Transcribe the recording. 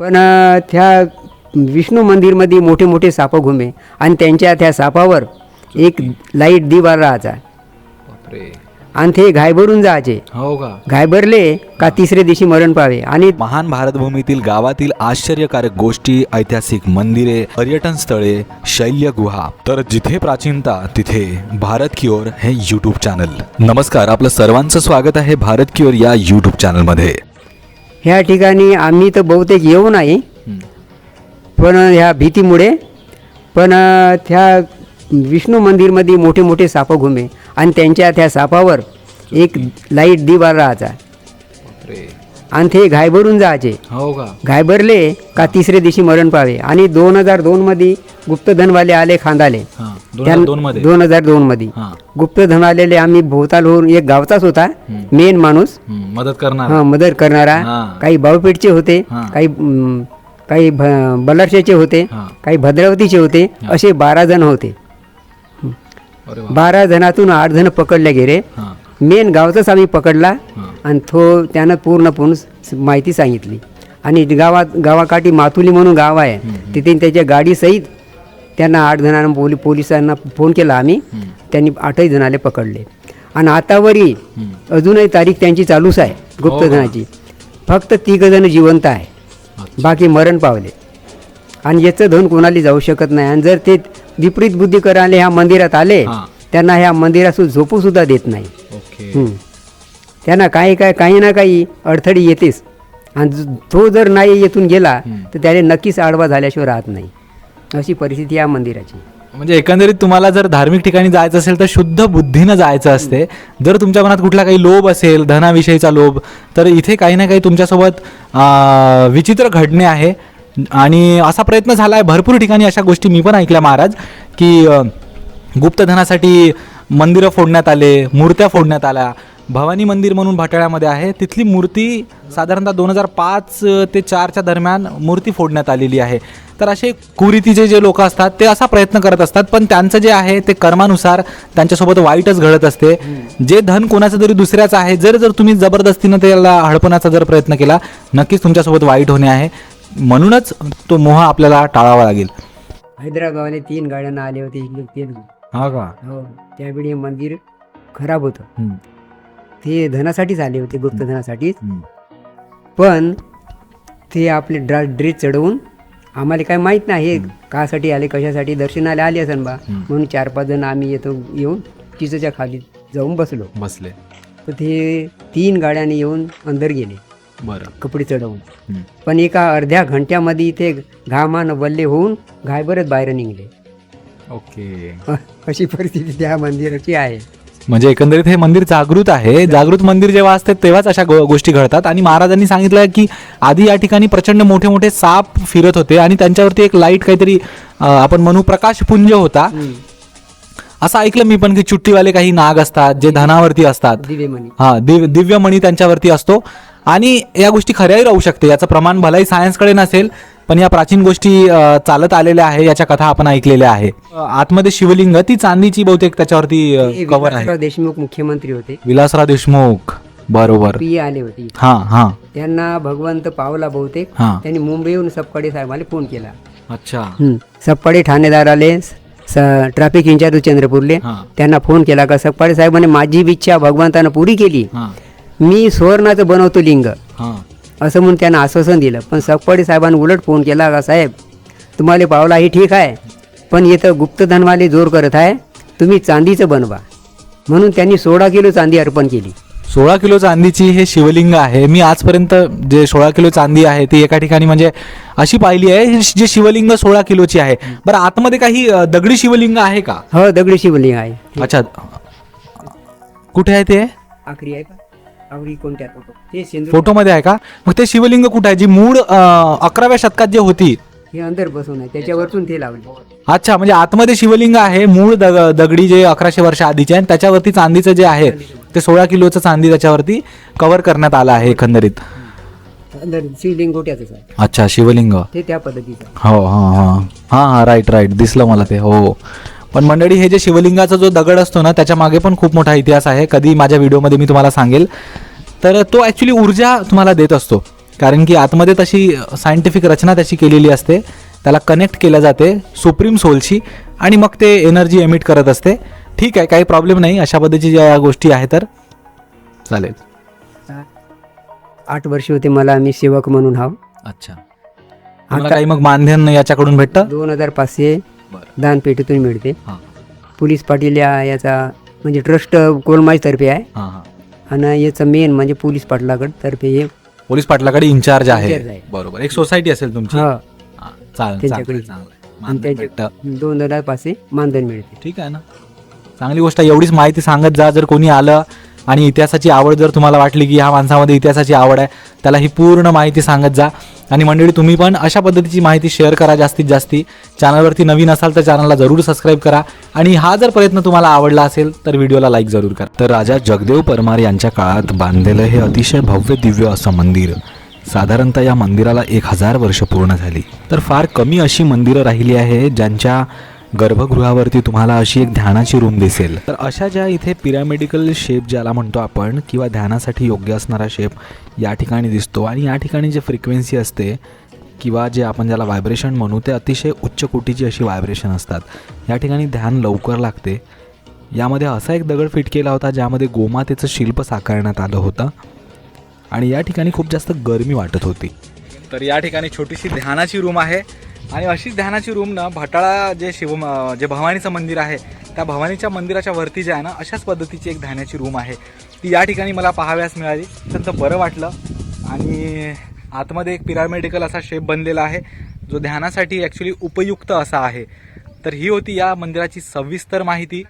पण त्या विष्णू मंदिरमध्ये मोठे मोठे साप घुमे आणि त्यांच्या त्या सापावर एक लाइट दिवा राहायचा. आणि ते घायभरून जायचे. हो का? घायभरले का तिसऱ्या दिवशी मरण पावे. आणि महान भारतभूमीतील गावातील आश्चर्यकारक गोष्टी ऐतिहासिक मंदिरे पर्यटन स्थळे शैल्य गुहा. तर जिथे प्राचीनता तिथे भारत की ओर हे यूट्यूब चॅनल नमस्कार आपलं सर्वांचं स्वागत आहे भारत की ओर या यूट्यूब चॅनलमध्ये ह्या ठिकाणी आम्ही तर बहुतेक येऊ नाही. पण ह्या भीतीमुळे पण त्या विष्णू मंदिरमध्ये मोठे मोठे साप घुमे आणि त्यांच्या त्या सापावर एक लाइट दिवा राहायचा. आणि ते घायभरून जायचे. हो का? घायभरले का तिसऱ्या दिवशी मरण पावे. आणि दोन हजार दोनमध्ये गुप्तधनवाले आले खांदाले. दोन हजार दोन मध्ये दोन हजार दोनमध्ये. हा. गुप्तधन आलेले आम्ही भोवताल होऊन एक गावचाच होता मेन माणूस. मदत करणार. हा मदत करणारा. काही बावपेठचे होते. काही काही बलारशाचे होते. काही भद्रावतीचे होते असे बारा जण होते. बारा जणातून आठ जण पकडले गेले. मेन गावचाच आम्ही पकडला. आणि तो त्यानं पूर्ण पूर्ण माहिती सांगितली. आणि गावात गावाकाठी माथुली म्हणून गाव आहे. तिथे त्याच्या गाडीसहित त्यांना आठ जणांना पोली पोलिसांना फोन केला आम्ही. त्यांनी आठही जणाले पकडले. आणि आतावरी अजूनही तारीख त्यांची चालूच आहे गुप्तधनाची फक्त तिघ जण जिवंत आहे. बाकी मरण पावले. आणि याचं धन कोणाला जाऊ शकत नाही. आणि जर ते विपरीत बुद्धी करायला ह्या मंदिरात आले हा. त्यांना ह्या मंदिरात झोपू सुद्धा देत नाही. हं. त्यांना काही काय काही ना काही अडथळी येतेच. आणि तो जर नाही येथून गेला तर त्याने नक्कीच आडवा झाल्याशिवाय राहत नाही. अशी परिस्थिती या मंदिराची. म्हणजे एकंदरीत तुम्हाला जर धार्मिक ठिकाणी जायचं असेल तर शुद्ध बुद्धीनं जायचं असते. जर तुमच्या मनात कुठला काही लोभ असेल धनाविषयीचा लोभ तर इथे काही ना काही तुमच्यासोबत अं, विचित्र घडणे आहे. आणि असा प्रयत्न झाला आहे भरपूर ठिकाणी अशा गोष्टी मी पण ऐकल्या महाराज की अं, गुप्तधनासाठी मंदिरं फोडण्यात आले मूर्त्या फोडण्यात आल्या. भवानी मंदिर म्हणून भाटाळ्यामध्ये आहे. तिथली मूर्ती साधारणतः दोन हजार पाच ते चारच्या दरम्यान मूर्ती फोडण्यात आलेली आहे. तर असे कुरीतीचे जे लोक असतात ते असा प्रयत्न करत असतात पण त्यांचं जे आहे ते कर्मानुसार त्यांच्यासोबत वाईटच घडत असते. जे धन कोणाचं तरी दुसऱ्याचं आहे जर जर तुम्ही जबरदस्तीनं त्याला हडपण्याचा जर प्रयत्न केला नक्कीच तुमच्यासोबत वाईट होणे आहे. म्हणूनच तो मोह आपल्याला टाळावा लागेल. हैदराबादने तीन गाड्यांना आले होते इकडे हा का? हो त्यावेळी हे मंदिर खराब होतं. ते धनासाठीच आले होते गुप्तधनासाठीच पण ते आपले ड्रा ड्रेस चढवून आम्हाला काय माहीत नाही हे कासाठी आले कशासाठी? दर्शनाला आले असन बा. म्हणून चार पाच जण आम्ही येतो येऊन चिचच्या खाली जाऊन बसलो. बसले. तर ते तीन गाड्याने येऊन अंदर गेले. बरं. कपडे चढवून. पण एका अर्ध्या घंट्यामध्ये इथे घामानं वल्ले होऊन घायबरच बाहेर निघले. ओके. अशी परिस्थिती त्या मंदिराची आहे. म्हणजे एकंदरीत हे मंदिर जागृत आहे. जागृत मंदिर जेव्हा असते तेव्हाच अशा गोष्टी घडतात. आणि महाराजांनी सांगितलं की आधी या ठिकाणी प्रचंड मोठे मोठे साप फिरत होते आणि त्यांच्यावरती एक लाइट काहीतरी आपण म्हणू प्रकाशपुंज होता. असं ऐकलं मी पण की चुट्टीवाले काही नाग असतात जे धनावरती असतात. हा दिव दिव्यमणी त्यांच्यावरती असतो. आणि या गोष्टी खऱ्याही राहू शकते. याचं प्रमाण भलाही सायन्सकडे नसेल पण या प्राचीन गोष्टी चालत आलेल्या आहे याच्या कथा आपण ऐकलेल्या आहे. आतमध्ये शिवलिंग ती चांदीची बहुतेक त्याच्यावरती कवर आहे. देशमुख मुख्यमंत्री होते. विलासराव देशमुख बरोबर. पी आले होते हा हा. त्यांना भगवंत पावला बहुतेक. हा. त्यांनी मुंबईहून सपकाडे साहेबाला फोन केला. अच्छा. सपकाडे ठाणेदार आले ट्रॅफिक इन्चार्ज चंद्रपूरले. हा. त्यांना फोन केला का सपकाडे साहेबांनी माझी इच्छा भगवंतानं पुरी केली. हा. मी सुवर्णाचं बनवतो लिंग. हा. असं म्हणून त्यांना आश्वासन दिलं. पण सपकाडे साहेबांनी उलट फोन केला का साहेब तुम्हाला पावला ही ठीक आहे पण इथं गुप्तधनवाले जोर करत आहे तुम्ही चांदीचं बनवा. म्हणून त्यांनी सोळा किलो चांदी अर्पण केली. सोळा किलो चांदीची हे शिवलिंग आहे. मी आजपर्यंत जे सोळा किलो चांदी आहे ती एका ठिकाणी म्हणजे अशी पाहिली आहे जे शिवलिंग सोळा किलोची आहे. बरं आतमध्ये काही दगडी शिवलिंग आहे का? हो दगडी शिवलिंग आहे. अच्छा. कुठे आहे ते? आखरी आहे का? कोणत्या फोटो? ते सिंधू फोटोमध्ये आहे का? मग ते शिवलिंग कुठे आहे? जी मूळ अं, अकराव्या शतकात जे होती. हे अंदर बसून आहे. त्याच्यावरतून ते लावले. अच्छा म्हणजे आतमध्ये शिवलिंग आहे मूळ दग दगडी जे अकराशे वर्ष आधीचे आहे आणि त्याच्यावरती चांदीचं जे आहे ते सोळा किलोचं चांदी त्याच्यावरती कव्हर करण्यात आलं आहे एकंदरीत. अंदर शिवलिंग गोट्याचंच आहे. अच्छा शिवलिंग. ते त्या पद्धतीचं आहे. हो हां हां. हां हां राईट राईट दिसलं मला ते. हो. पण मंडळी हे जे शिवलिंगाचा जो दगड असतो ना त्याच्यामागे पण खूप मोठा इतिहास आहे. कधी माझ्या व्हिडिओमध्ये मी तुम्हाला सांगेल. तर तो ॲक्च्युली ऊर्जा तुम्हाला देत असतो. कारण की आतमध्ये तशी सायंटिफिक रचना त्याची केलेली असते. त्याला कनेक्ट केलं जाते सुप्रीम सोलशी आणि मग ते एनर्जी एमिट करत असते. ठीक आहे काही प्रॉब्लेम नाही. अशा पद्धतीच्या ज्या गोष्टी आहेत तर चालेल. आठ वर्ष होते मला मी सेवक म्हणून हाव. अच्छा. तुम्हाला काही मग मानधन याच्याकडून भेटतं? दोन हजार पाचशे दानपेटीतून मिळते. हां. पोलीस पाटील या याचा म्हणजे ट्रस्ट कोलमाईतर्फे आहे. हां हां. आणि याचं मेन म्हणजे पोलीस पाटलाकडे तर्फे हे पोलीस पाटलाकडे इन्चार्ज आहे. Incharge आहे. बरोबर. एक सोसायटी असेल तुमची? हा. हां, चालेल त्यांच्याकडे. चालेल, चांगलं आहे. आणि मानधन त्याचे भेटतं. दोन हजार पाचशे मानधन मिळते. ठीक आहे ना. चांगली गोष्ट आहे. एवढीच माहिती सांगत जा जर कोणी आलं आणि इतिहासाची आवड जर तुम्हाला वाटली की ह्या माणसामध्ये इतिहासाची आवड आहे त्याला ही पूर्ण माहिती सांगत जा. आणि मंडळी तुम्ही पण अशा पद्धतीची माहिती शेअर करा जास्तीत जास्ती. चॅनलवरती नवीन असाल तर चॅनलला जरूर सबस्क्राईब करा. आणि हा जर प्रयत्न तुम्हाला आवडला असेल तर व्हिडिओला लाईक जरूर करा. तर राजा जगदेव परमार यांच्या काळात बांधलेलं हे अतिशय भव्य दिव्य असं मंदिर. साधारणतः या मंदिराला एक हजार वर्ष पूर्ण झाली. तर फार कमी अशी मंदिरं राहिली आहे ज्यांच्या गर्भगृहावरती तुम्हाला अशी एक ध्यानाची रूम दिसेल. तर अशा ज्या इथे पिरामिडिकल शेप ज्याला म्हणतो आपण किंवा ध्यानासाठी योग्य असणारा शेप या ठिकाणी दिसतो. आणि या ठिकाणी जे फ्रिक्वेन्सी असते किंवा जे आपण ज्याला व्हायब्रेशन म्हणू ते अतिशय उच्च कोटीची अशी व्हायब्रेशन असतात. या ठिकाणी ध्यान लवकर लागते. यामध्ये असा एक दगड फिट केला होता ज्यामध्ये गोमातेचं शिल्प साकारण्यात आलं होतं. आणि या ठिकाणी खूप जास्त गरमी वाटत होती. तर या ठिकाणी छोटीशी ध्यानाची रूम आहे. आणि अशीच ध्यानाची रूम ना भटाळा जे शिव जे भवानीचं मंदिर आहे त्या भवानीच्या मंदिराच्या वरती जे आहे ना अशाच पद्धतीची एक ध्यानाची रूम आहे. ती या ठिकाणी मला पाहाव्यास मिळाली. अत्यंत बरं वाटलं. आणि आतमध्ये एक पिरामिडिकल असा शेप बनलेला आहे जो ध्यानासाठी ॲक्च्युली उपयुक्त असा आहे. तर ही होती या मंदिराची सविस्तर माहिती.